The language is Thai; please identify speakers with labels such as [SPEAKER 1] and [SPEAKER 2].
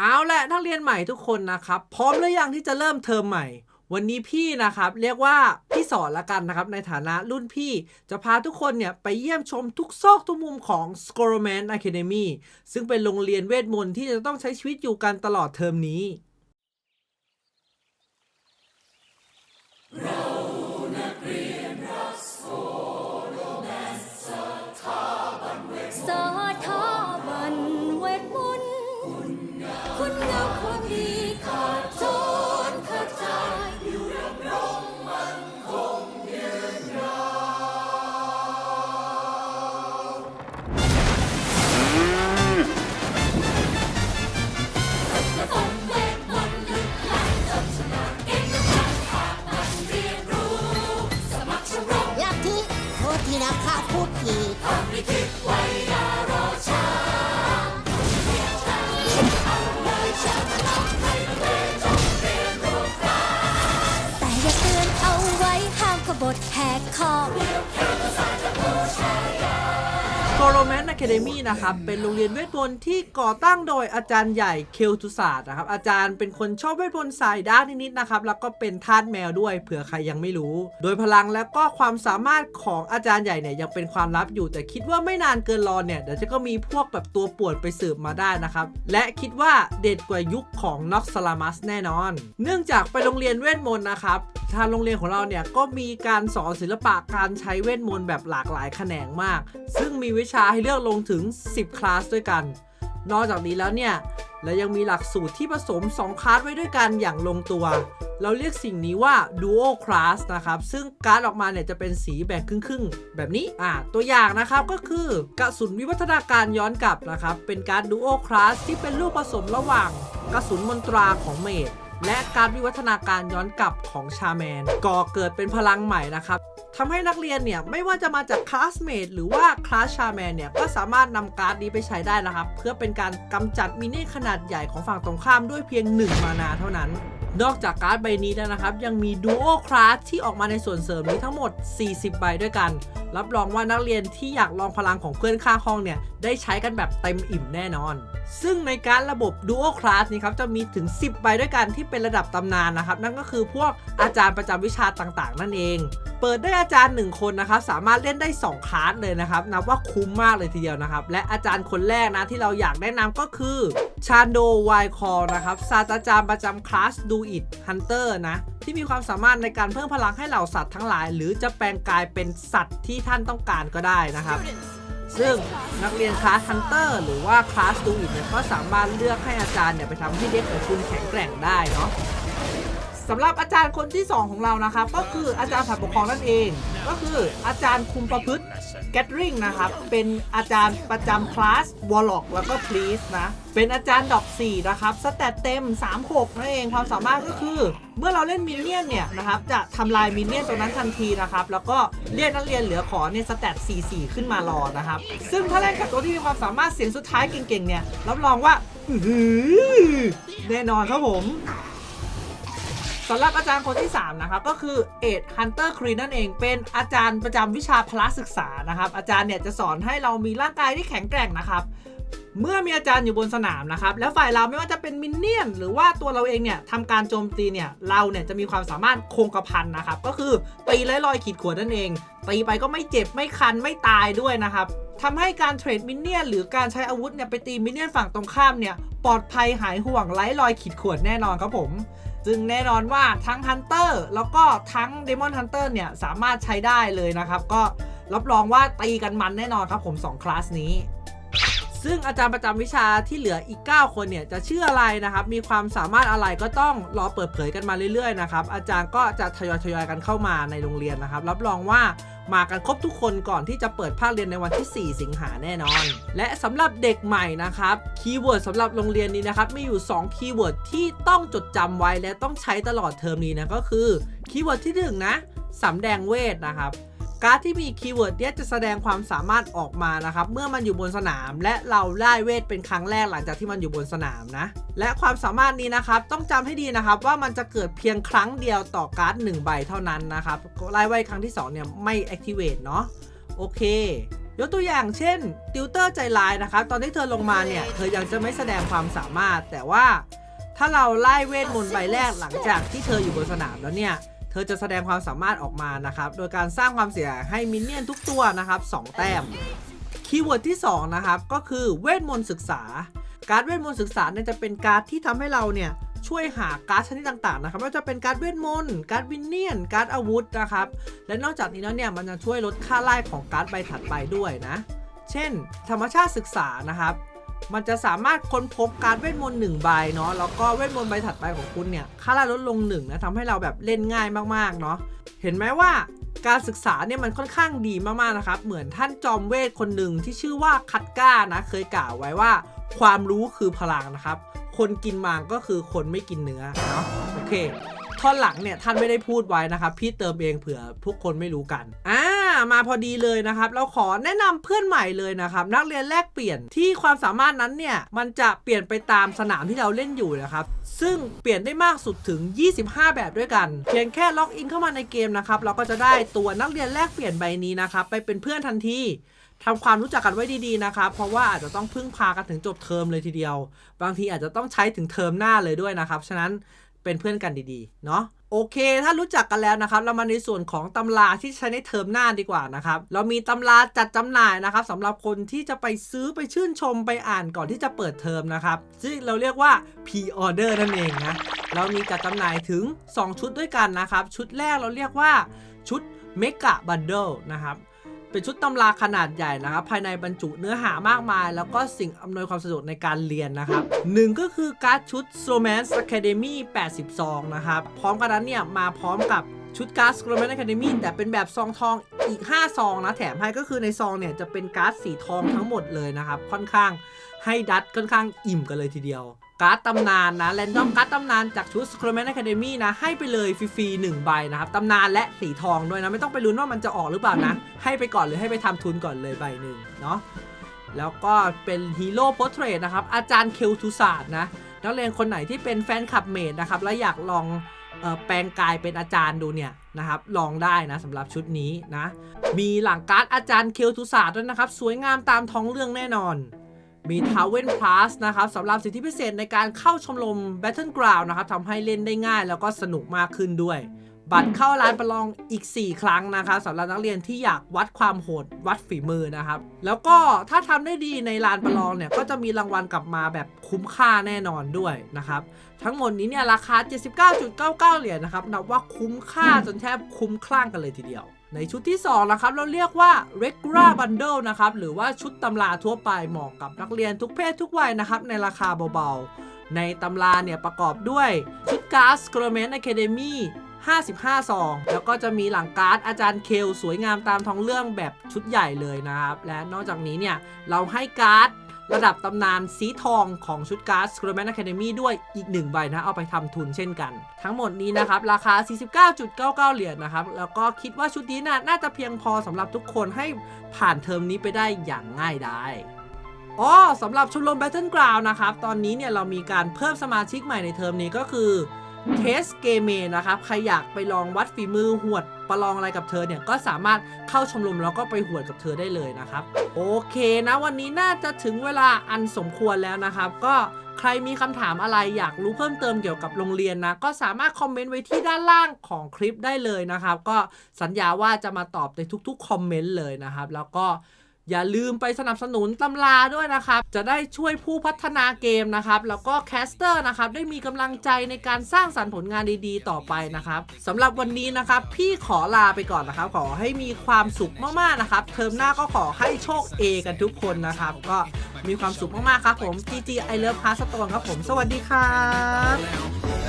[SPEAKER 1] เอาละนักเรียนใหม่ทุกคนนะครับ พร้อมหรือยังที่จะเริ่มเทอมใหม่ วันนี้พี่นะครับเรียกว่าพี่สอนละกันนะครับ ในฐานะรุ่นพี่จะพาทุกคนเนี่ยไปเยี่ยมชมทุกซอกทุกมุมของ s c o r o m a n Academy ซึ่งเป็นโรงเรียนเวทมนต์ที่จะต้องใช้ชีวิตอยู่กันตลอดเทอมนี้
[SPEAKER 2] นะ
[SPEAKER 3] ข้าพูดผิด
[SPEAKER 2] ไม่คิดไว้อย่ารอช้าแต่อย่าเตือนเอาไว้ห้ามขบฏแหกคอ
[SPEAKER 1] s c o r o m a n Academy นะครับ เป็นโรงเรียนเวทมนต์ที่ก่อตั้งโดยอาจารย์ใหญ่เคลตุศาสตร์นะครับ อาจารย์เป็นคนชอบเวทมนต์สายด้านนิดๆนะครับ แล้วก็เป็นทาสแมวด้วยเผื่อใครยังไม่รู้ โดยพลังและก็ความสามารถของอาจารย์ใหญ่เนี่ยยังเป็นความลับอยู่ แต่คิดว่าไม่นานเกินรอเนี่ยเดี๋ยวจะก็มีพวกแบบตัวปวนไปสืบมาได้นะครับ และคิดว่าเด็ดกว่ายุคของน็อกซาลามัสแน่นอน เนื่องจากไปโรงเรียนเวทมนต์นะครับ ทางโรงเรียนของเราเนี่ยก็มีการสอนศิลปะการใช้เวทมนต์แบบหลากหลายแขนงมาก ซึ่งมีวิชาให้เลือกลงถึง 10 คลาสด้วยกัน นอกจากนี้แล้วเนี่ยเรายังมีหลักสูตรที่ผสม 2 คลาสไว้ด้วยกันอย่างลงตัว เราเรียกสิ่งนี้ว่า Duo Class นะครับ ซึ่งการดออกมาเนี่ยจะเป็นสีแบ่งครึ่งๆ แบบนี้ อ่า ตัวอย่างนะครับก็คือกระสุนวิวัฒนาการย้อนกลับนะครับ เป็นการ Duo Class ที่เป็นลูกผสมระหว่างกระสุนมนตราของเมด และการวิวัฒนาการย้อนกลับของชาแมน ก่อเกิดเป็นพลังใหม่นะครับทำให้นักเรียนเนี่ย ไม่ว่าจะมาจากคลาสเมทหรือว่าคลาสชาแมนเนี่ย ก็สามารถนำการ์ดนี้ไปใช้ได้นะครับ เพื่อเป็นการกำจัดมินี่ขนาดใหญ่ของฝั่งตรงข้ามด้วยเพียง 1 มานาเท่านั้น นอกจากการ์ดใบนี้แล้วนะครับ ยังมีดูโอคลาสที่ออกมาในส่วนเสริมนี้ทั้งหมด 40 ใบด้วยกัน รับรองว่านักเรียนที่อยากลองพลังของเพื่อนข้างห้องเนี่ย ได้ใช้กันแบบเต็มอิ่มแน่นอน ซึ่งในการระบบ Duo Class นี้ครับ จะมีถึง 10 ใบด้วยกันที่เป็นระดับตำนานนะครับ นั่นก็คือพวกอาจารย์ประจำวิชาต่างๆ นั่นเองเปิดได้อาจารย์ 1 คนนะครับ สามารถเล่นได้ 2คลาสเลยนะครับ นับว่าคุ้มมากเลยทีเดียวนะครับ และอาจารย์คนแรกนะที่เราอยากแนะนำก็คือ ชาโดไวคอนะครับศาสตราจารย์ประจำคลาสดูอิดฮันเตอร์นะ ที่มีความสามารถในการเพิ่มพลังให้เหล่าสัตว์ทั้งหลาย หรือจะแปลงกายเป็นสัตว์ที่ท่านต้องการก็ได้นะครับ ซึ่งนักเรียนคลาสฮันเตอร์หรือว่าคลาสดูอิดเนี่ยก็สามารถเลือกให้อาจารย์เนี่ยไปทำที่เด็กของคุณแข็งแกร่งได้เนาะ สำหรับอาจารย์คนที่ 2 ของเรานะครับ ก็คืออาจารย์ฝ่ายปกครองนั่นเอง ก็คืออาจารย์คุมประพฤติแกตริงนะครับ เป็นอาจารย์ประจำคลาสวอลล็อกแล้วก็พลีสนะ เป็นอาจารย์ดอก 4 นะครับ สแตทเต็ม 36 นั่นเองความสามารถก็คือ เมื่อเราเล่นมินเนี่ยนเนี่ยนะครับ จะทำลายมินเนี่ยนตรงนั้นทันทีนะครับ แล้วก็เรียกนักเรียนเหลือขอเนี่ยสแตท44 ขึ้นมารอนะครับ ซึ่งถ้าเล่นกับตัวที่มีความสามารถเสียงสุดท้ายเก่งๆเนี่ยรับรองว่าแน่นอนครับผม สำหรับอาจารย์คนที่ 3 นะครับ ก็คือเอ็ดฮันเตอร์ครีนั่นเองเป็นอาจารย์ประจำวิชาพละศึกษานะครับ อาจารย์เนี่ยจะสอนให้เรามีร่างกายที่แข็งแกร่งนะครับ เมื่อมีอาจารย์อยู่บนสนามนะครับ แล้วฝ่ายเราไม่ว่าจะเป็นมินเนี่ยน หรือว่าตัวเราเองเนี่ยทำการโจมตีเนี่ย เราเนี่ยจะมีความสามารถคงกระพันนะครับ ก็คือตีไล่ลอยขีดขวดนั่นเอง ตีไปก็ไม่เจ็บไม่คันไม่ตายด้วยนะครับทำให้การเทรดมินเนี่ยนหรือการใช้อาวุธเนี่ยไปตีมินเนี่ยนฝั่งตรงข้ามเนี่ยปลอดภัยหายห่วงไร้รอยขีดข่วนแน่นอนครับผมซึ่งแน่นอนว่าทั้ง Hunter แล้วก็ทั้ง Demon Hunter เนี่ยสามารถใช้ได้เลยนะครับ ก็รับรองว่าตีกันมันแน่นอนครับผม 2 คลาสนี้ ซึ่งอาจารย์ประจำวิชาที่เหลืออีก 9 คนเนี่ยจะชื่ออะไรนะครับ มีความสามารถอะไรก็ต้องรอเปิดเผยกันมาเรื่อยๆนะครับ อาจารย์ก็จะทยอยทยอยๆกันเข้ามาในโรงเรียนนะครับ รับรองว่า มากันครบทุกคนก่อนที่จะเปิดภาคเรียนในวันที่ 4 สิงหาแน่นอน และสำหรับเด็กใหม่นะครับคีย์เวิร์ดสำหรับโรงเรียนนี้นะครับมีอยู่ 2 คีย์เวิร์ดที่ต้องจดจำไว้และต้องใช้ตลอดเทอมนี้นะก็คือคีย์เวิร์ดที่หนึ่งนะสำแดงเวทนะครับ การ์ดที่มีคีย์เวิร์ดเนี่ยจะแสดงความสามารถออกมานะครับ เมื่อมันอยู่บนสนาม และเราได้เวทเป็นครั้งแรกหลังจากที่มันอยู่บนสนามนะ และความสามารถนี้นะครับต้องจำให้ดีนะครับว่ามันจะเกิดเพียงครั้งเดียวต่อการ์ด1ใบเท่านั้นนะครับไล่ไว้ครั้งที่2เนี่ยไม่ activate เนาะโอเคยกตัวอย่างเช่นติวเตอร์ใจร้ายนะครับ ตอนที่เธอลงมาเนี่ย เธอยังจะไม่แสดงความสามารถ แต่ว่าถ้าเราไล่เวทมนต์ใบแรกหลังจากที่เธออยู่บนสนามแล้วเนี่ย ธอจะแสดงความสามารถออกมานะครับ โดยการสร้างความเสียหายให้มินเนี่ยนทุกตัวนะครับสองแต้ม คีย์เวิร์ดที่ 2 นะครับ ก็คือเวทมนต์ศึกษา การเวทมนต์ศึกษาเนี่ยจะเป็นการที่ทำให้เราเนี่ยช่วยหาการ์ดชนิดต่างๆนะครับไม่ว่าจะเป็นการ์ดเวทมนต์การ์ดวินเนียนการ์ดอาวุธนะครับ และนอกจากนี้แล้วเนี่ยมันจะช่วยลดค่าไล่ของการ์ดใบถัดไปด้วยนะ เช่น ธรรมชาติศึกษานะครับ มันจะสามารถค้นพบการเวทมนต์หนึ่งใบเนาะแล้วก็เวทมนต์ใบถัดไปของคุณเนี่ยค่าล่ลดลงหนึ่งนะทำให้เราแบบเล่นง่ายมากๆเนาะเห็นไหมว่าการศึกษาเนี่ยมันค่อนข้างดีมากๆนะครับ เหมือนท่านจอมเวทคนหนึ่งที่ชื่อว่าคัตก้านะเคยกล่าวไว้ว่า ความรู้คือพลังนะครับ คนกินมังก็คือคนไม่กินเนื้อเนาะโอเค ท่อนหลังเนี่ยท่านไม่ได้พูดไว้นะครับ พี่เติมเองเผื่อพวกคนไม่รู้กัน อ่า มาพอดีเลยนะครับ เราขอแนะนำเพื่อนใหม่เลยนะครับ นักเรียนแลกเปลี่ยนที่ความสามารถนั้นเนี่ย มันจะเปลี่ยนไปตามสนามที่เราเล่นอยู่นะครับ ซึ่งเปลี่ยนได้มากสุดถึง 25 แบบด้วยกัน เพียงแค่ล็อกอินเข้ามาในเกมนะครับ เราก็จะได้ตัวนักเรียนแลกเปลี่ยนใบนี้นะครับ ไปเป็นเพื่อนทันทีทำความรู้จักกันไว้ดีๆนะครับ เพราะว่าอาจจะต้องพึ่งพากันถึงจบเทอมเลยทีเดียว บางทีอาจจะต้องใช้ถึงเทอมหน้าเลยด้วยนะครับ ฉะนั้น เป็นเพื่อนกันดีๆ เนาะโอเค ถ้ารู้จักกันแล้วนะครับ เรามาในส่วนของตำราที่ใช้ในเทอมหน้าดีกว่านะครับ เรามีตำราจัดจำหน่ายนะครับสำหรับคนที่จะไปซื้อไปชื่นชมไปอ่านก่อนที่จะเปิดเทอมนะครับ ซึ่งเราเรียกว่า pre-order นั่นเองนะ เรามีจัดจำหน่ายถึง 2 ชุดด้วยกันนะครับ ชุดแรกเราเรียกว่าชุด Mega Bundle นะครับ เป็นชุดตำราขนาดใหญ่นะครับ ภายในบรรจุเนื้อหามากมาย แล้วก็สิ่งอำนวยความสะดวกในการเรียนนะครับหนึ่งก็คือการ์ดชุด Romance Academy 80ซองนะครับ พร้อมกันนั้นเนี่ยมาพร้อมกับ ชุดการ์ด Romance Academy แต่เป็นแบบซองทองอีก 5 ซองนะ แถมให้ก็คือในซองเนี่ย จะเป็นการ์ดสีทองทั้งหมดเลยนะครับ ค่อนข้างให้ดัดค่อนข้างอิ่มกันเลยทีเดียว การ์ดตำนานนะแรนดอมการ์ดตำนานจากชุด s c r o m a n Academy นะ ให้ไปเลยฟรีๆหนึ่งใบนะครับตำนานและสีทองด้วยนะ ไม่ต้องไปลุ้นว่ามันจะออกหรือเปล่านะ ให้ไปก่อนเลยให้ไปทำทุนก่อนเลยใบหนึ่งเนาะแล้วก็เป็นฮีโร่โพ r t เทรตนะครับอาจารย์เคลทูศาสตร์นะนักเรียนคนไหนที่เป็นแฟนคลับเมดนะครับแล้วอยากลอง แปลงกายเป็นอาจารย์ดูเนี่ยนะครับลองได้นะสำหรับชุดนี้นะ มีหลังการ์ดอาจารย์เคลทุศาสตร์ด้วยนะครับ สวยงามตามท้องเรื่องแน่นอน มีทาวเวนพลาสนะครับสำหรับสิทธิพิเศษในการเข้าชมรม Battleground นะครับทำให้เล่นได้ง่ายแล้วก็สนุกมากขึ้นด้วย บัตรเข้าร้านประลองอีก 4 ครั้งนะครับสำหรับนักเรียนที่อยากวัดความโหดวัดฝีมือนะครับ แล้วก็ถ้าทำได้ดีในลานประลองเนี่ยก็จะมีรางวัลกลับมาแบบคุ้มค่าแน่นอนด้วยนะครับ ทั้งหมดนี้เนี่ยราคา 79.99 เหรียญนะครับนับว่าคุ้มค่าจนแทบคุ้มคลั่งกันเลยทีเดียวในชุดที่ 2 นะครับ เราเรียกว่า regular bundle นะครับ หรือว่าชุดตำราทั่วไปเหมาะกับนักเรียนทุกเพศทุกวัยนะครับ ในราคาเบาๆ ในตำราเนี่ยประกอบด้วย ชุดการ์ด s c r o m a n Academy 55 ซอง แล้วก็จะมีหลังการ์ดอาจารย์เคลสวยงามตามท้องเรื่องแบบชุดใหญ่เลยนะครับ และนอกจากนี้เนี่ย เราให้การ์ดระดับตำนานสีทองของชุดการ์ด s c r o m a n Academy ด้วยอีกหนึ่งใบนะ เอาไปทำทุนเช่นกัน ทั้งหมดนี้นะครับ ราคา 49.99 เหรียญนะครับ แล้วก็คิดว่าชุดนี้น่ะน่าจะเพียงพอสำหรับทุกคนให้ผ่านเทอมนี้ไปได้อย่างง่ายดายอ๋อสำหรับชมรม Battleground นะครับ ตอนนี้เนี่ยเรามีการเพิ่มสมาชิกใหม่ในเทอมนี้ก็คือ เทสเกเมนะครับ ใครอยากไปลองวัดฝีมือหวดประลองอะไรกับเธอเนี่ย ก็สามารถเข้าชมรมแล้วก็ไปหวดกับเธอได้เลยนะครับ โอเคนะวันนี้น่าจะถึงเวลาอันสมควรแล้วนะครับ ก็ใครมีคำถามอะไรอยากรู้เพิ่มเติมเกี่ยวกับโรงเรียนนะ ก็สามารถคอมเมนต์ไว้ที่ด้านล่างของคลิปได้เลยนะครับ ก็สัญญาว่าจะมาตอบในทุกๆคอมเมนต์เลยนะครับ แล้วก็ อย่าลืมไปสนับสนุนตำราด้วยนะครับ จะได้ช่วยผู้พัฒนาเกมนะครับ แล้วก็แคสเตอร์นะครับ ได้มีกำลังใจในการสร้างสรรค์ผลงานดีๆ ต่อไปนะครับสำหรับวันนี้นะครับ พี่ขอลาไปก่อนนะครับ ขอให้มีความสุขมากๆนะครับ เทอมหน้าก็ขอให้โชค A กันทุกคนนะครับ ก็มีความสุขมากๆครับผม GG I Love Heart Stone ครับผม สวัสดีครับ